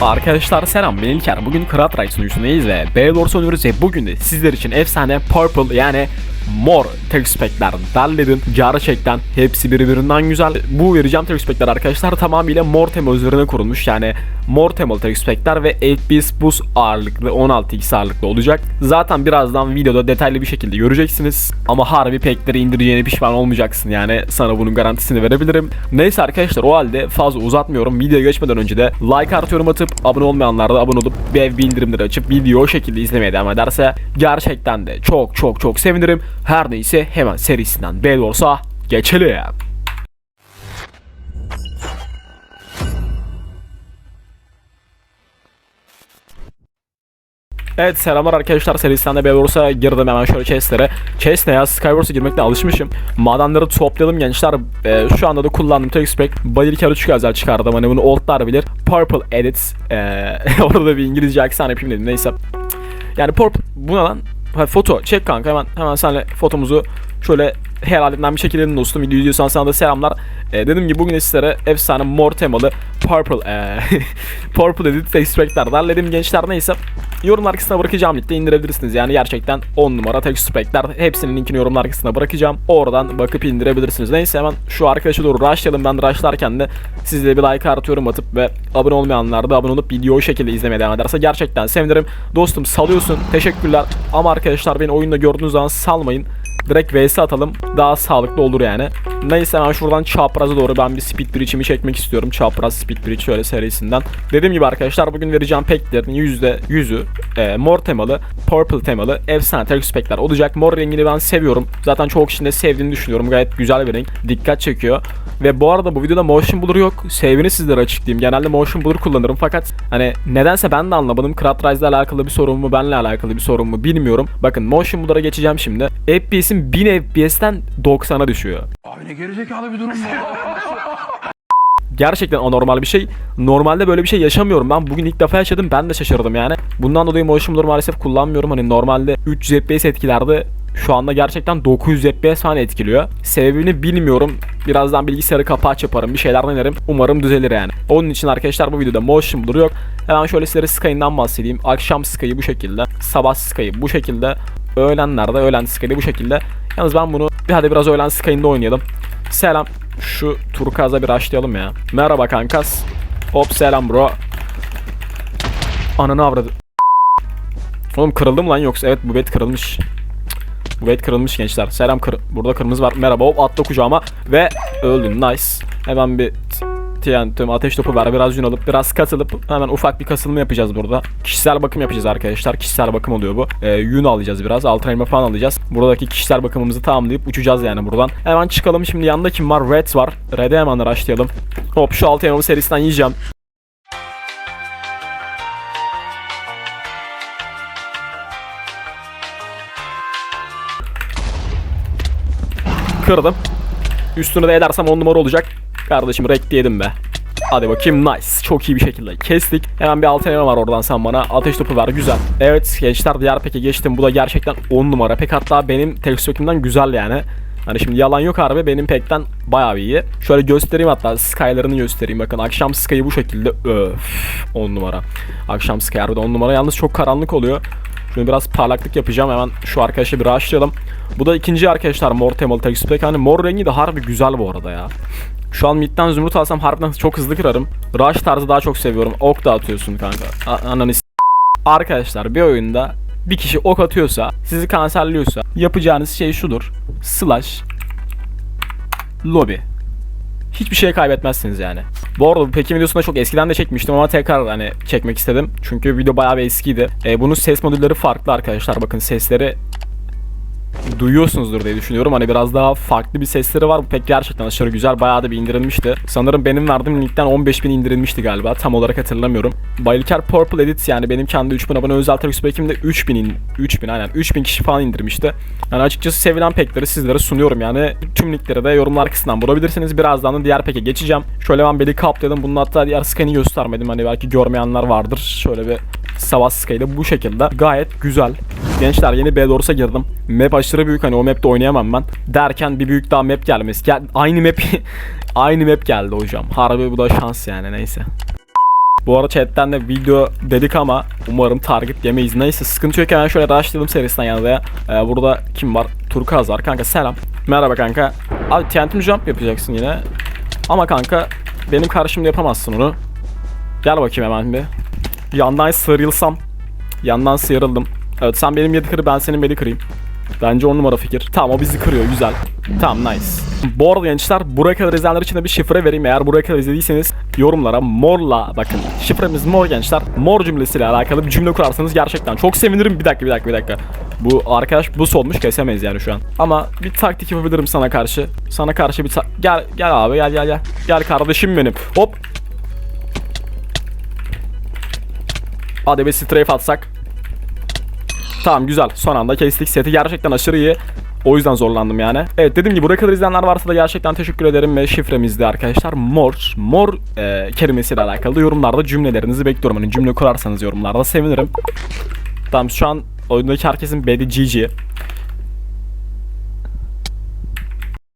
Arkadaşlar selam ben İlker. Bugün Krat Ray sunucusundayız ve Baylor oynuyoruz ve bugün de sizler için efsane Purple yani mor tek spekler derledim. Gerçekten hepsi birbirinden güzel. Bu vereceğim tek spekler arkadaşlar tamamıyla mor tema üzerine kurulmuş. Yani mor temalı tek spekler ve FPS boost ağırlıklı 16x ağırlıklı olacak. Zaten birazdan videoda detaylı bir şekilde göreceksiniz. Ama harbi pekleri indireceğine pişman olmayacaksın yani sana bunun garantisini verebilirim. Neyse arkadaşlar o halde fazla uzatmıyorum. Videoya geçmeden önce de like artı yorum atıp abone olmayanlar da abone olup ve bildirimleri açıp videoyu o şekilde izlemeye devam ederse gerçekten de çok çok çok sevinirim. Her neyse hemen serisinden belli olsa geçelim. Evet selamlar arkadaşlar serisinden de belli olursa girdim hemen şöyle chestlere. Chest ne ya Skywars'a girmekte alışmışım. Madenleri toplayalım gençler. Ee, şu anda da kullandığım tek spec Badir Kar 3 özel çıkardım. Hani bunu oldlar bilir. Purple Edits. Ee, orada da bir İngilizce aksan yapayım dedim neyse. Yani Purple bu ne lan? Hadi foto çek kanka hemen hemen senle fotomuzu şöyle herhalde bir şekilde dostum. Video izliyorsan sana da selamlar. Ee, dediğim gibi bugün sizlere efsane mor temalı Purple ee, Purple Edit Extract'lar derledim gençler neyse. Yorumlar kısmına bırakacağım linkte indirebilirsiniz. Yani gerçekten 10 numara texture Hepsinin linkini yorumlar kısmına bırakacağım. Oradan bakıp indirebilirsiniz. Neyse hemen şu arkadaşa doğru rushlayalım. Ben rushlarken de sizle bir like artı yorum atıp ve abone olmayanlar da abone olup videoyu şekilde izlemeye devam ederse gerçekten sevinirim. Dostum salıyorsun. Teşekkürler. Ama arkadaşlar beni oyunda gördüğünüz zaman salmayın. Direkt vs atalım. Daha sağlıklı olur yani. Neyse ben şuradan çapraza doğru ben bir speed bridge'imi çekmek istiyorum. Çapraz speed bridge şöyle serisinden. Dediğim gibi arkadaşlar bugün vereceğim peklerin %100'ü e, mor temalı, purple temalı efsane tek spekler olacak. Mor rengini ben seviyorum. Zaten çoğu kişinin de sevdiğini düşünüyorum. Gayet güzel bir renk. Dikkat çekiyor. Ve bu arada bu videoda motion blur yok. Sebebini sizlere açıklayayım. Genelde motion blur kullanırım fakat hani nedense ben de anlamadım. Krat ile alakalı bir sorun mu, benle alakalı bir sorun mu bilmiyorum. Bakın motion blur'a geçeceğim şimdi. FPS'im 1000 FPS'ten 90'a düşüyor. Abi ne gerizekalı bir durum bu. Gerçekten anormal bir şey. Normalde böyle bir şey yaşamıyorum ben. Bugün ilk defa yaşadım. Ben de şaşırdım yani. Bundan dolayı motion blur maalesef kullanmıyorum. Hani normalde 300 FPS etkilerde şu anda gerçekten 900 FPS falan etkiliyor. Sebebini bilmiyorum. Birazdan bilgisayarı kapağı yaparım. Bir şeyler denerim. Umarım düzelir yani. Onun için arkadaşlar bu videoda motion blur yok. Hemen şöyle sizlere Sky'ından bahsedeyim. Akşam Sky'ı bu şekilde. Sabah Sky'ı bu şekilde. Öğlenlerde öğlen Sky'ı bu şekilde. Yalnız ben bunu bir hadi biraz öğlen Sky'ında oynayalım. Selam. Şu turkaza bir açlayalım ya. Merhaba kankas. Hop selam bro. Ananı avradı. Oğlum kırıldı mı lan yoksa? Evet bu bet kırılmış. Bu bet kırılmış gençler. Selam kır burada kırmızı var. Merhaba hop atla kucağıma ve öldün nice. Hemen bir TNT ateş topu ver biraz yün alıp biraz katılıp hemen ufak bir kasılma yapacağız burada. Kişisel bakım yapacağız arkadaşlar. Kişisel bakım oluyor bu. Ee, yün alacağız biraz. Altın elma falan alacağız. Buradaki kişisel bakımımızı tamamlayıp uçacağız yani buradan. Hemen çıkalım. Şimdi yanında kim var? Red var. Red'e hemen araştıralım. Hop şu altın elma serisinden yiyeceğim. Kırdım. Üstüne de edersem 10 numara olacak. Kardeşim rek yedim be. Hadi bakayım nice. Çok iyi bir şekilde kestik. Hemen bir altın var oradan sen bana. Ateş topu ver güzel. Evet gençler diğer peke geçtim. Bu da gerçekten 10 numara. Pek hatta benim tekstökümden güzel yani. Hani şimdi yalan yok harbi benim pekten bayağı iyi. Şöyle göstereyim hatta skylarını göstereyim. Bakın akşam sky'ı bu şekilde öf 10 numara. Akşam sky harbiden 10 numara. Yalnız çok karanlık oluyor. Şunu biraz parlaklık yapacağım. Hemen şu arkadaşı bir rushlayalım. Bu da ikinci arkadaşlar mor temalı text pack. Hani mor rengi de harbi güzel bu arada ya. Şu an midden zümrüt alsam harbiden çok hızlı kırarım. Rush tarzı daha çok seviyorum. Ok da atıyorsun kanka. A- Ananı Arkadaşlar bir oyunda bir kişi ok atıyorsa, sizi kanserliyorsa yapacağınız şey şudur. Slash lobby. Hiçbir şey kaybetmezsiniz yani. Bu arada bu Pekin videosunda çok eskiden de çekmiştim ama tekrar hani çekmek istedim. Çünkü video bayağı bir eskiydi. E, bunun ses modülleri farklı arkadaşlar. Bakın sesleri duyuyorsunuzdur diye düşünüyorum. Hani biraz daha farklı bir sesleri var. Bu pek gerçekten aşırı güzel. Bayağı da bir indirilmişti. Sanırım benim verdiğim linkten 15.000 indirilmişti galiba. Tam olarak hatırlamıyorum. Bayılker Purple Edit yani benim kendi 3000 abone özel Telex Pack'imde 3000 in, 3000 aynen 3000 kişi falan indirmişti. Yani açıkçası sevilen pekleri sizlere sunuyorum yani. Tüm linkleri de yorumlar kısmından bulabilirsiniz. Birazdan da diğer peke geçeceğim. Şöyle ben beli kaplayalım. Bunun hatta diğer scan'i göstermedim. Hani belki görmeyenler vardır. Şöyle bir Savas Sky'da bu şekilde. Gayet güzel. Gençler yeni Bedwars'a girdim. Map aşırı büyük hani o map'te oynayamam ben. Derken bir büyük daha map gelmesi. Gel, aynı map aynı map geldi hocam. Harbi bu da şans yani neyse. Bu arada chatten de video dedik ama umarım target yemeyiz. Neyse sıkıntı yok hemen şöyle rushlayalım serisinden yanında. Ee, burada kim var? Turkaz var. Kanka selam. Merhaba kanka. Abi TNT jump yapacaksın yine. Ama kanka benim karşımda yapamazsın onu. Gel bakayım hemen bir. Yandan sıyrılsam. Yandan sıyrıldım. Evet sen benim yedi kırı ben senin beli kırayım. Bence on numara fikir. Tamam o bizi kırıyor güzel. Tamam nice. Bu arada gençler buraya kadar izleyenler için de bir şifre vereyim. Eğer buraya kadar izlediyseniz yorumlara morla bakın. Şifremiz mor gençler. Mor cümlesiyle alakalı bir cümle kurarsanız gerçekten çok sevinirim. Bir dakika bir dakika bir dakika. Bu arkadaş bu olmuş kesemeyiz yani şu an. Ama bir taktik yapabilirim sana karşı. Sana karşı bir gel gel abi gel gel gel. Gel kardeşim benim. Hop. Hadi bir strafe atsak. Tamam güzel. Son anda kestik. Seti gerçekten aşırı iyi. O yüzden zorlandım yani. Evet dediğim gibi buraya kadar izleyenler varsa da gerçekten teşekkür ederim ve şifremizde arkadaşlar mor. Mor e, kelimesiyle alakalı yorumlarda cümlelerinizi bekliyorum. Hani cümle kurarsanız yorumlarda sevinirim. Tamam şu an oyundaki herkesin bedi GG.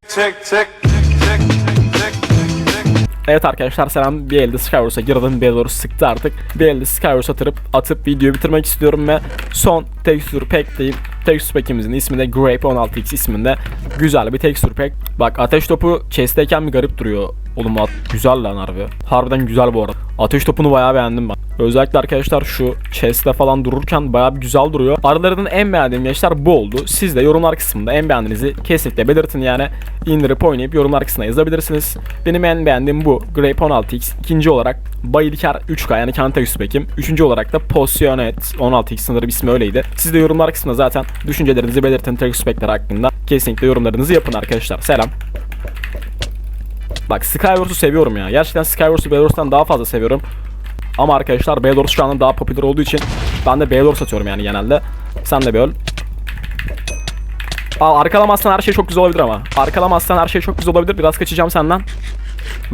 Tick, tick, Evet arkadaşlar selam. Bir elde Skywars'a girdim. Bir doğru sıktı artık. Bir elde Skywars atıp atıp videoyu bitirmek istiyorum ve son texture pack değil texture pack'imizin ismi de Grape 16x isminde güzel bir texture pack. Bak ateş topu chest'teyken bir garip duruyor oğlum at güzel lan harbi harbiden güzel bu arada ateş topunu bayağı beğendim ben özellikle arkadaşlar şu chest'te falan dururken bayağı bir güzel duruyor aralarından en beğendiğim gençler bu oldu siz de yorumlar kısmında en beğendiğinizi kesinlikle belirtin yani indirip oynayıp yorumlar kısmına yazabilirsiniz benim en beğendiğim bu Grape 16x ikinci olarak Bayiliker 3K yani Kanta Üspekim. Üçüncü olarak da Potionet 16X sanırım ismi öyleydi. Siz de yorumlar kısmında zaten düşüncelerinizi belirtin spekler hakkında. Kesinlikle yorumlarınızı yapın arkadaşlar. Selam. Bak Skywars'u seviyorum ya. Gerçekten Skywars'u Bedwars'tan daha fazla seviyorum. Ama arkadaşlar Bedwars şu anda daha popüler olduğu için ben de Bedwars atıyorum yani genelde. Sen de bir öl. Aa, arkalamazsan her şey çok güzel olabilir ama. Arkalamazsan her şey çok güzel olabilir. Biraz kaçacağım senden.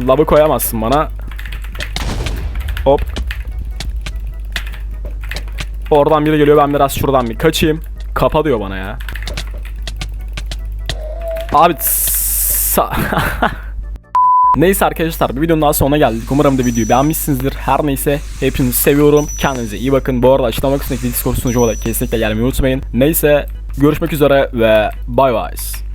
Lavı koyamazsın bana. Hop. Oradan biri geliyor ben biraz şuradan bir kaçayım. Kapa diyor bana ya. Abi sa- Neyse arkadaşlar bir videonun daha sonuna geldik. Umarım da videoyu beğenmişsinizdir. Her neyse hepinizi seviyorum. Kendinize iyi bakın. Bu arada açıklama kısmındaki Discord sunucuma da kesinlikle gelmeyi unutmayın. Neyse görüşmek üzere ve bye bye.